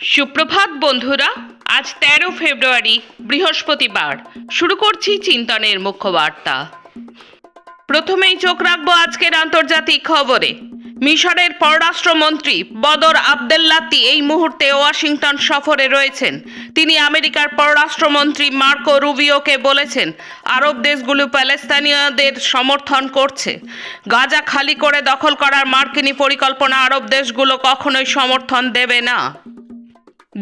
সুপ্রভাত বন্ধুরা, আজ তেরো ফেব্রুয়ারি, বৃহস্পতিবার। শুরু করছি চিন্তনের মুখ্য বার্তা প্রথমেই চোখ রাখব আজকের আন্তর্জাতিক খবরে। মিশরের পররাষ্ট্রমন্ত্রী বদর আবদেল্লাতি এই মুহূর্তে ওয়াশিংটন সফরে রয়েছেন। তিনি আমেরিকার পররাষ্ট্রমন্ত্রী মার্কো রুবিওকে বলেছেন, আরব দেশগুলো প্যালেস্তানীয়দের সমর্থন করছে। গাজা খালি করে দখল করার মার্কিনী পরিকল্পনা আরব দেশগুলো কখনোই সমর্থন দেবে না।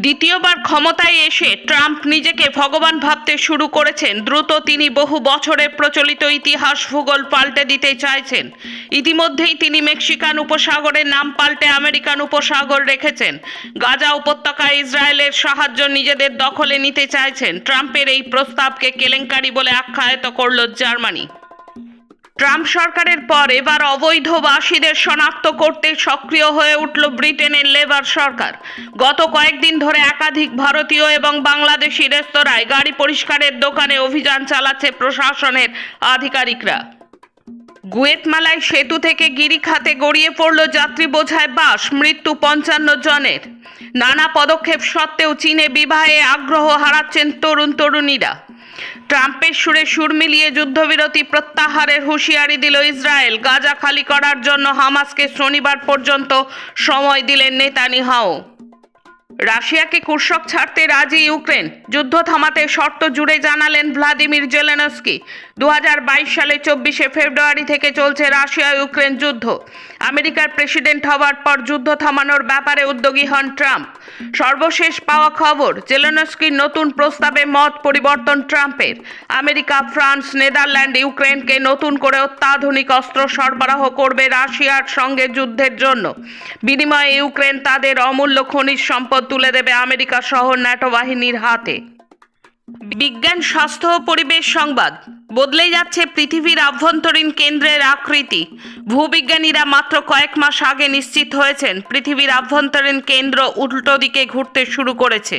দ্বিতীয়বার ক্ষমতায় এসে ট্রাম্প নিজেকে ভগবান ভাবতে শুরু করেছেন। দ্রুত তিনি বহু বছরের প্রচলিত ইতিহাস ভূগোল পাল্টে দিতে চাইছেন। ইতিমধ্যেই তিনি মেক্সিকান উপসাগরের নাম পাল্টে আমেরিকান উপসাগর রেখেছেন। গাজা উপত্যকায় ইসরায়েলের সাহায্য নিজেদের দখলে নিতে চাইছেন। ট্রাম্পের এই প্রস্তাবকে কেলেঙ্কারি বলে আখ্যায়িত করল জার্মানি। ট্রাম্প সরকারের পর এবার অবৈধ বাসীদের শনাক্ত করতে সক্রিয় হয়ে উঠল ব্রিটেনের লেবার সরকার। গত কয়েকদিন ধরে একাধিক ভারতীয় এবং বাংলাদেশি রেস্তোরাঁয় গাড়ি পরিষ্কারের দোকানে অভিযান চালাচ্ছে প্রশাসনের আধিকারিকরা। গুয়েতমালায় সেতু থেকে গিরিখাতে গড়িয়ে পড়ল যাত্রী বোঝায় বাস, মৃত্যু পঞ্চান্ন জনের। নানা পদক্ষেপ সত্ত্বেও চীনে বিবাহে আগ্রহ হারাচ্ছেন তরুণ তরুণীরা ট্রাম্পের সুরে সুর মিলিয়ে যুদ্ধবিরতি প্রত্যাহারের হুঁশিয়ারি দিল ইসরায়েল। গাজা খালি করার জন্য হামাসকে শনিবার পর্যন্ত সময় দিলেন নেতানিয়াহু। রাশিয়াকে কুর্ষক ছাড়তে রাজি ইউক্রেন। যুদ্ধ থামাতে শর্ত জুড়ে জানালেন ভ্লাদিমির জেলেনস্কি। দু হাজার বাইশ সালে চব্বিশে ফেব্রুয়ারি থেকে চলছে রাশিয়া ইউক্রেন যুদ্ধ। আমেরিকার প্রেসিডেন্ট হওয়ার পর যুদ্ধ থামানোর ব্যাপারে উদ্যোগী হন ট্রাম্প। সর্বশেষ পাওয়া খবর, জেলেনস্কির নতুন প্রস্তাবে মত পরিবর্তন ট্রাম্পের। আমেরিকা, ফ্রান্স, নেদারল্যান্ড, ইউক্রেনকে নতুন করে অত্যাধুনিক অস্ত্র সরবরাহ করবে রাশিয়ার সঙ্গে যুদ্ধের জন্য। বিনিময়ে ইউক্রেন তাদের অমূল্য খনিজ সম্পদ তুলে দেবে আমেরিকা সহ ন্যাটো বাহিনীর হাতে। বিজ্ঞান, স্বাস্থ্য ও পরিবেশ সংবাদ। বদলে যাচ্ছে পৃথিবীর আভ্যন্তরীণ কেন্দ্রের আকৃতি। ভূবিজ্ঞানীরা মাত্র কয়েক মাস আগে নিশ্চিত হয়েছেন, পৃথিবীর আভ্যন্তরীণ কেন্দ্র উল্টো দিকে ঘুরতে শুরু করেছে।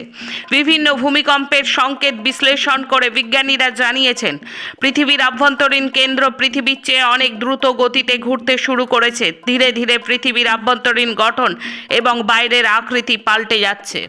বিভিন্ন ভূমিকম্পের সংকেত বিশ্লেষণ করে বিজ্ঞানীরা জানিয়েছেন, পৃথিবীর আভ্যন্তরীণ কেন্দ্র পৃথিবীর চেয়ে অনেক দ্রুত গতিতে ঘুরতে শুরু করেছে। ধীরে ধীরে পৃথিবীর আভ্যন্তরীণ গঠন এবং বাইরের আকৃতি পাল্টে যাচ্ছে।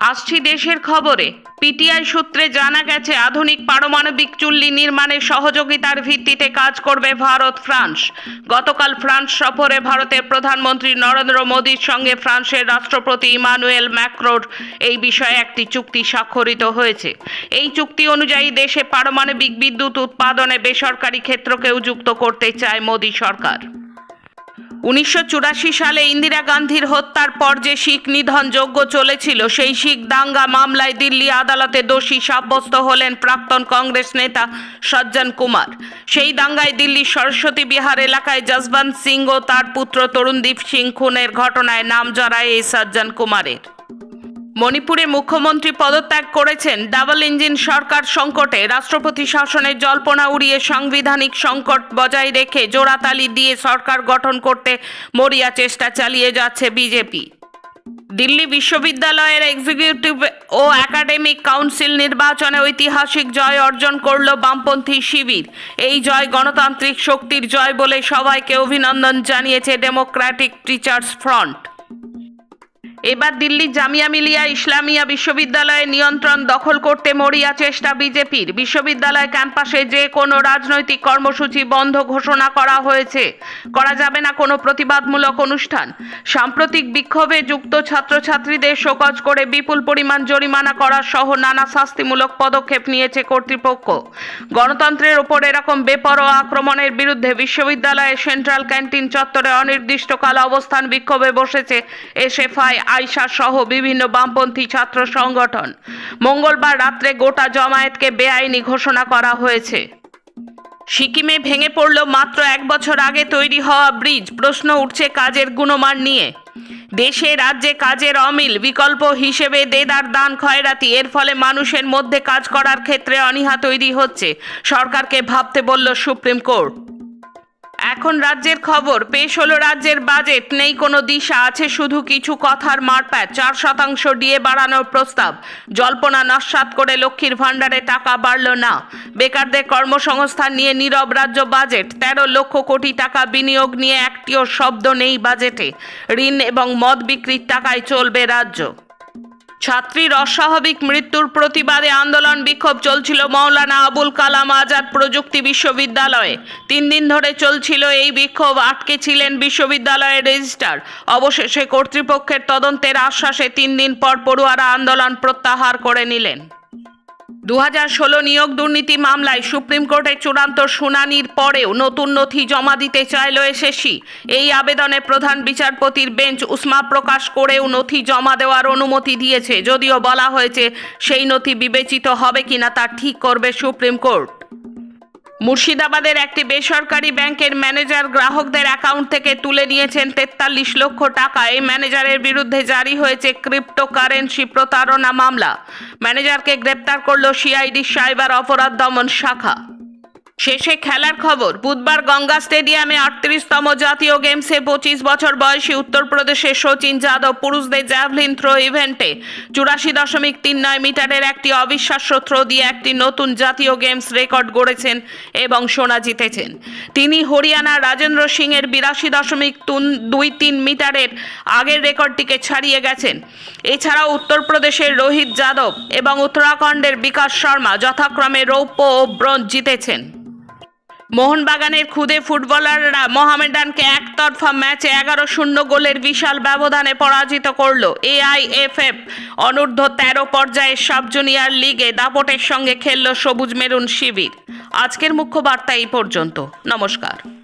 আসছি দেশের খবরে। পিটিআই সূত্রে জানা গেছে, আধুনিক পারমাণবিক চুল্লি নির্মাণে সহযোগিতার ভিত্তিতে কাজ করবে ভারত, ফ্রান্স। গতকাল ফ্রান্স সফরে ভারতের প্রধানমন্ত্রী নরেন্দ্র মোদীর সঙ্গে ফ্রান্সের রাষ্ট্রপতি ইমানুয়েল ম্যাক্রোর এই বিষয়ে একটি চুক্তি স্বাক্ষরিত হয়েছে। এই চুক্তি অনুযায়ী দেশে পারমাণবিক বিদ্যুৎ উৎপাদনে বেসরকারি ক্ষেত্রকেও যুক্ত করতে চায় মোদী সরকার। উনিশশো চুরাশি সালে ইন্দিরা গান্ধীর হত্যার পর যে শিখ নিধন যোগ্য চলেছিল, সেই শিখ দাঙ্গা মামলায় দিল্লি আদালতে দোষী সাব্যস্ত হলেন প্রাক্তন কংগ্রেস নেতা সজ্জন কুমার। সেই দাঙ্গায় দিল্লির সরস্বতী বিহার এলাকায় যশবন্ত সিং ও তার পুত্র তরুণদীপ সিং খুনের ঘটনায় নাম জড়ায় এই সজ্জন কুমারের। মণিপুরে মুখ্যমন্ত্রী পদত্যাগ করেছেন। ডাবল ইঞ্জিন সরকার সংকটে রাষ্ট্রপতি শাসনের জল্পনা উড়িয়ে সাংবিধানিক সংকট বজায় রেখে জোড়াতালি দিয়ে সরকার গঠন করতে মরিয়া চেষ্টা চালিয়ে যাচ্ছে বিজেপি। দিল্লি বিশ্ববিদ্যালয়ের এক্সিকিউটিভ ও একাডেমিক কাউন্সিল নির্বাচনে ঐতিহাসিক জয় অর্জন করল বামপন্থী শিবির। এই জয় গণতান্ত্রিক শক্তির জয় বলে সবাইকে অভিনন্দন জানিয়েছে ডেমোক্র্যাটিক টিচার্স ফ্রন্ট এবার দিল্লির জামিয়া মিলিয়া ইসলামিয়া বিশ্ববিদ্যালয়ের নিয়ন্ত্রণ দখল করতে মরিয়া চেষ্টা বিজেপির। বিশ্ববিদ্যালয় ক্যাম্পাসে যে কোনো রাজনৈতিক কর্মসূচি বন্ধ ঘোষণা করা হয়েছে। করা যাবে না কোনো প্রতিবাদমূলক অনুষ্ঠান। সাম্প্রতিক বিক্ষোভে যুক্ত ছাত্রছাত্রীদের শোকজ করে বিপুল পরিমাণ জরিমানা করা সহ নানা শাস্তিমূলক পদক্ষেপ নিয়েছে কর্তৃপক্ষ। গণতন্ত্রের ওপর এরকম বেপরোয়া আক্রমণের বিরুদ্ধে বিশ্ববিদ্যালয়ের সেন্ট্রাল ক্যান্টিন চত্বরে অনির্দিষ্টকাল অবস্থান বিক্ষোভে বসেছে এসএফআই আইসা সহ বিভিন্ন বামপন্থী ছাত্র সংগঠন। মঙ্গলবার রাত্রে গোটা জমায়েতকে বেআইনি ঘোষণা করা হয়েছে। সিকিমে ভেঙে পড়ল মাত্র এক বছর আগে তৈরি হওয়া ব্রিজ। প্রশ্ন উঠছে কাজের গুণমান নিয়ে। দেশে, রাজ্যে কাজের অমিল, বিকল্প হিসেবে দেদার দান খয়রাতি, এর ফলে মানুষের মধ্যে কাজ করার ক্ষেত্রে অনীহা তৈরি হচ্ছে। সরকারকে ভাবতে বলল সুপ্রিম কোর্ট। এখন রাজ্যের খবর পেশ হলো রাজ্যের বাজেট, নেই কোনো দিশা, আছে শুধু কিছু কথার মারপ্যাচ চার শতাংশ ডিএ বাড়ানোর প্রস্তাব। জল্পনা নস্বাত করে লক্ষ্মীর ভাণ্ডারে টাকা বাড়ল না। বেকারদের কর্মসংস্থান নিয়ে নীরব রাজ্য বাজেট, তেরো লক্ষ কোটি টাকা বিনিয়োগ নিয়ে একটিও শব্দ নেই বাজেটে। ঋণ এবং মদ বিক্রির টাকায় চলবে রাজ্য। ছাত্রীর অস্বাভাবিক মৃত্যুর প্রতিবাদে আন্দোলন বিক্ষোভ চলছিল মৌলানা আবুল কালাম আজাদ প্রযুক্তি বিশ্ববিদ্যালয়ে। তিন দিন ধরে চলছিল এই বিক্ষোভ, আটকে ছিলেন বিশ্ববিদ্যালয়ের রেজিস্ট্রার। অবশেষে কর্তৃপক্ষের তদন্তের আশ্বাসে তিন দিন পর পড়ুয়ারা আন্দোলন প্রত্যাহার করে নিলেন। দু হাজার ষোলো নিয়োগ দুর্নীতি মামলায় সুপ্রিম কোর্টে চূড়ান্ত শুনানির পরেও নতুন নথি জমা দিতে চাইল এসএসি এই আবেদনে প্রধান বিচারপতির বেঞ্চ উষ্মা প্রকাশ করেও নথি জমা দেওয়ার অনুমতি দিয়েছে, যদিও বলা হয়েছে সেই নথি বিবেচিত হবে কিনা তা ঠিক করবে সুপ্রিম কোর্ট। মুর্শিদাবাদের একটি বেসরকারি ব্যাংকের ম্যানেজার গ্রাহকদের অ্যাকাউন্ট থেকে তুলে নিয়েছেন তেতাল্লিশ লক্ষ টাকা। এই ম্যানেজারের বিরুদ্ধে জারি হয়েছে ক্রিপ্টোকারেন্সি প্রতারণা মামলা। ম্যানেজারকে গ্রেপ্তার করল সিআইডি সাইবার অপরাধ দমন শাখা। শেষে খেলার খবর, বুধবার গঙ্গা স্টেডিয়ামে আটত্রিশতম জাতীয় গেমসে পঁচিশ বছর বয়সী উত্তরপ্রদেশের সচিন যাদব পুরুষদের জ্যাভলিন থ্রো ইভেন্টে চুরাশি দশমিক তিন নয় মিটারের একটি অবিশ্বাস্য থ্রো দিয়ে একটি নতুন জাতীয় গেমস রেকর্ড গড়েছেন এবং সোনা জিতেছেন। তিনি হরিয়ানা রাজেন্দ্র সিংয়ের বিরাশি দশমিক দুই তিন মিটারের আগের রেকর্ডটিকে ছাড়িয়ে গেছেন। এছাড়াও উত্তরপ্রদেশের রোহিত যাদব এবং উত্তরাখণ্ডের বিকাশ শর্মা যথাক্রমে রৌপ্য ও ব্রোঞ্জ জিতেছেন। মোহনবাগানের খুদে ফুটবলাররা মোহামেডানকে একতরফা ম্যাচে এগারো শূন্য গোলের বিশাল ব্যবধানে পরাজিত করল এআইএফএফ। অনূর্ধ্ব তেরো পর্যায়ের সাব জুনিয়র লিগে দাপটের সঙ্গে খেলল সবুজ মেরুন শিবির। আজকের মুখ্য বার্তা এই পর্যন্ত। নমস্কার।